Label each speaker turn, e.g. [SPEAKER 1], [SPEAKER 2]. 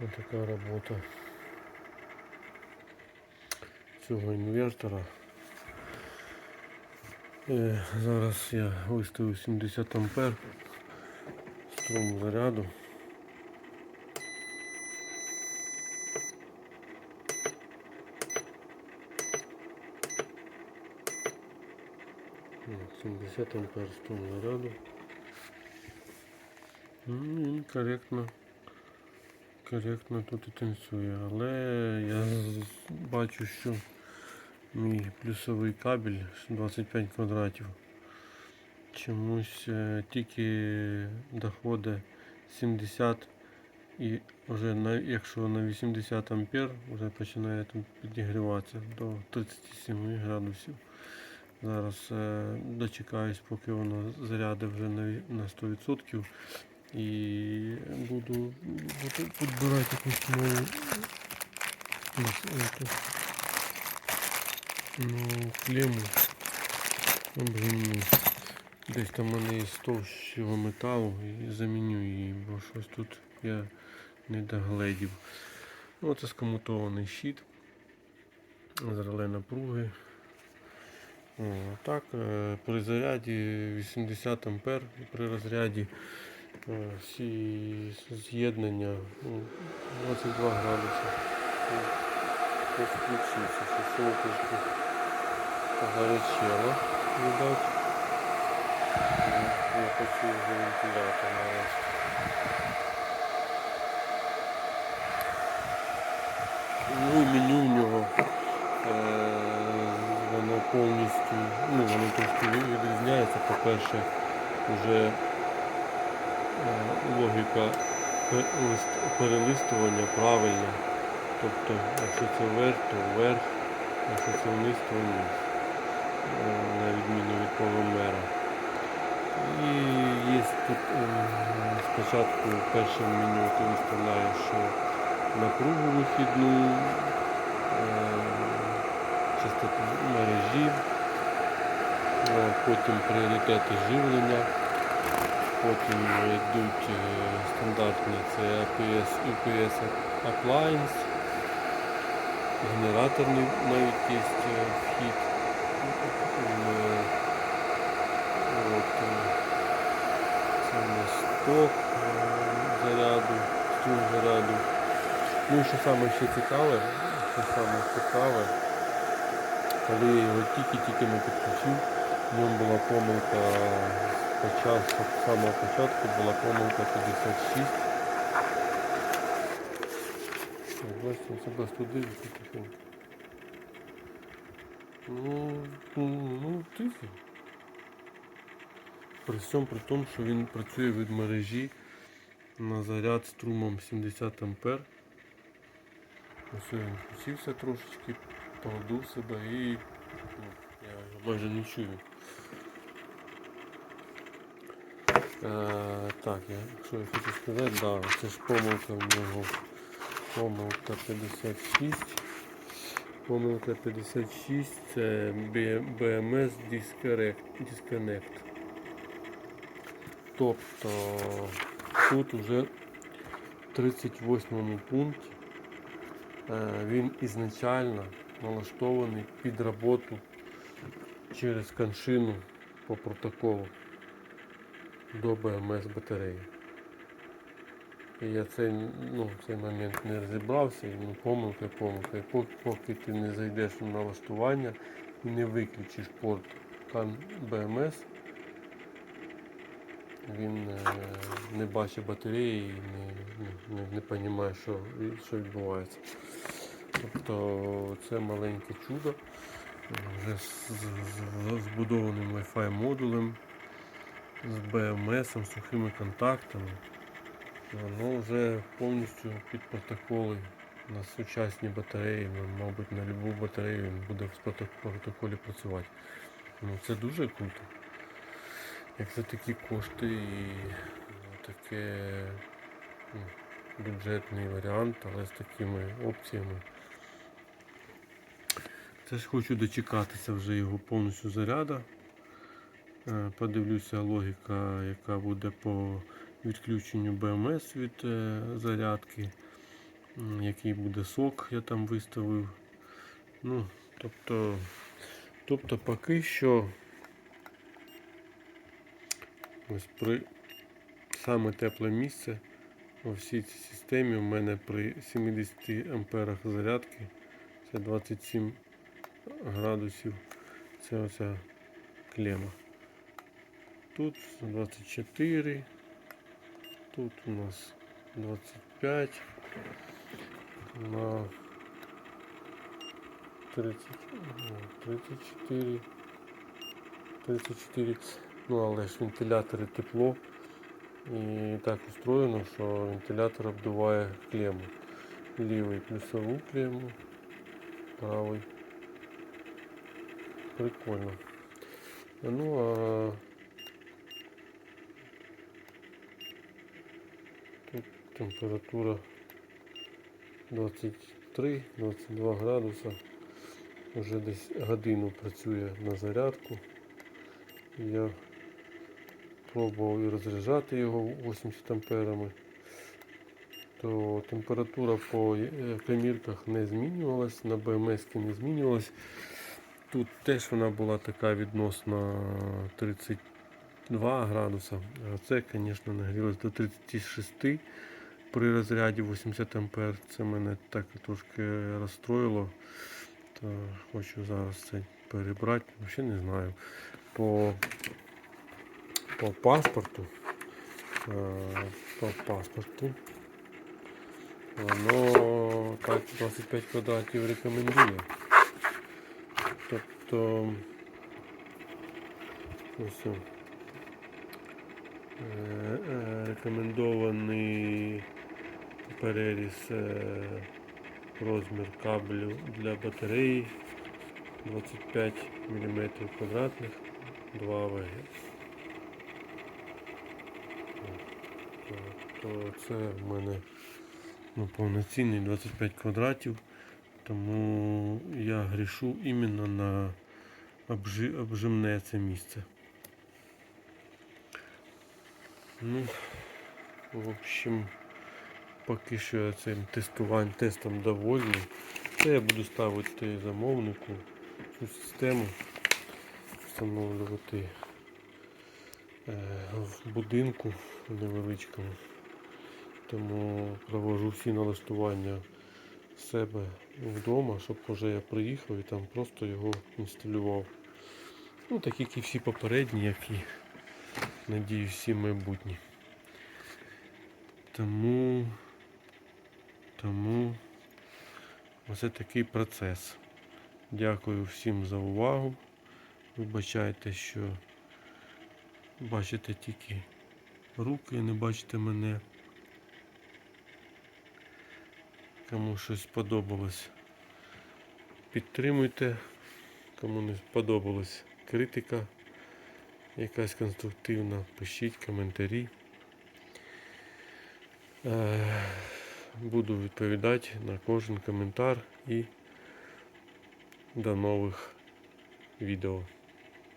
[SPEAKER 1] Ось така робота цього інвертора. Е, Зараз я виставив 70 ампер струм заряду. От, 70 ампер струм заряду. Ну, Він коректно, коректно тут і танцює, але я бачу, що мій плюсовий кабель 25 квадратів. Чомусь е, тільки доходить 70 і вже на, якщо на 80 ампер вже починає там підігріватися до 37 градусів. Зараз е, дочекаюсь, поки воно заряде вже на, на 100% і буду, підбирати якусь нову, эту, нову клему обгинну. Десь там в мене є з товщого металу і заміню її, бо щось тут я не догледів. Ну, це скомутований щит з реле напруги. О, так, е, при заряді 80 ампер при розряді е, з'єднання ну, 22 градуси. Ну, ось Включився, що все трошки погорячело, видать. Ну, Я хочу вже вентилятор нарешті. Ну і меню в нього е, воно повністю, ну воно трошки відрізняється. По-перше, вже е, логіка перелистування правильна. Тобто, якщо це вверх, то вверх, якщо це вниз, то вниз. Е, На відміну від полумера. І є тут е, спочатку в першому меню ти виставляєш напругу вихідну, е, частоту мережі, е, потім пріоритети живлення, потім йдуть е, стандартні це APS, UPS Appliance, генераторний навіть є е, вхід. Е, От, це у нас ток заряду, струм заряду. Ну і що саме ще цікаве, що саме цікаве, коли його тільки-тільки не підключив, в ньому була помилка початку, з самого початку була помилка 56. Ось, Бачите, це дивиться тихенько. Ну, ну, тихо. При всьому при тому, що він працює від мережі на заряд струмом 70 ампер. Ось він включився трошечки, продув себе і ну, я майже не чую. Е, так, я, що я хочу сказати, да, це ж помилка в нього. Помилка 56. Помилка 56 це BMS Disconnect. Disconnect. Тобто тут уже в 38 пункті е, він ізначально налаштований під роботу через коншину по протоколу до БМС батареї. І я цей, ну, цей момент не розібрався, і ну, помилка, помилка. І поки, поки ти не зайдеш в налаштування і не виключиш порт CAN BMS, він е, не бачить батареї і не, не, не, не розуміє, що, що відбувається. Тобто це маленьке чудо е, вже з, з, з збудованим Wi-Fi модулем, з BMS, сухими контактами. Воно вже повністю під протоколи на сучасні батареї, ну, мабуть, на будь-яку батарею він буде в протоколі працювати. Ну, це дуже круто. Як за такі кошти і ну, таке ну, бюджетний варіант, але з такими опціями. Це ж хочу дочекатися вже його повністю заряда. Е, Подивлюся логіка, яка буде по відключенню БМС від е, зарядки. який буде сок, я там виставив. Ну, тобто, тобто поки що ось при саме тепле місце у всій цій системі у мене при 70 амперах зарядки це 27 градусів. Це оця клема. Тут 24, тут у нас 25 на 30, ну, 34, 34. Ну, але ж вентилятори тепло. І так устроєно, що вентилятор обдуває клему. Лівий плюсову клему, правий. Прикольно. Ну а тут температура 23-22 градуса. Вже десь годину працює на зарядку. Я пробував і розряджати його 80 амперами. То температура по е, камірках не змінювалась, на БМС не змінювалась. Тут теж вона була така відносно 32 градуса. Це, звісно, нагрілося до 36 при розряді 80 ампер. Це мене так трошки розстроїло. То хочу зараз це перебрати. Взагалі не знаю. По, по паспорту. е, По паспорту. Воно так 25 квадратів рекомендує. Тобто ось, рекомендований переріз е, розмір кабелю для батареї 25 мм квадратних 2 АВГ. То це в мене ну, повноцінний 25 квадратів. Тому я грішу іменно на обжимне це місце. Ну, в общем, поки що я цим тестувань, тестом довольний. Це я буду ставити замовнику цю систему, встановлювати е, в будинку невеличкому. Тому провожу всі налаштування в себе вдома, щоб вже я приїхав і там просто його інсталював. Ну, так як і всі попередні, як і надію, всі майбутні. Тому, тому оце такий процес. Дякую всім за увагу. Вибачайте, що бачите тільки руки, не бачите мене. Кому щось сподобалось, підтримуйте. Кому не сподобалась критика якась конструктивна, пишіть коментарі. Е, Буду відповідати на кожен коментар і до нових відео.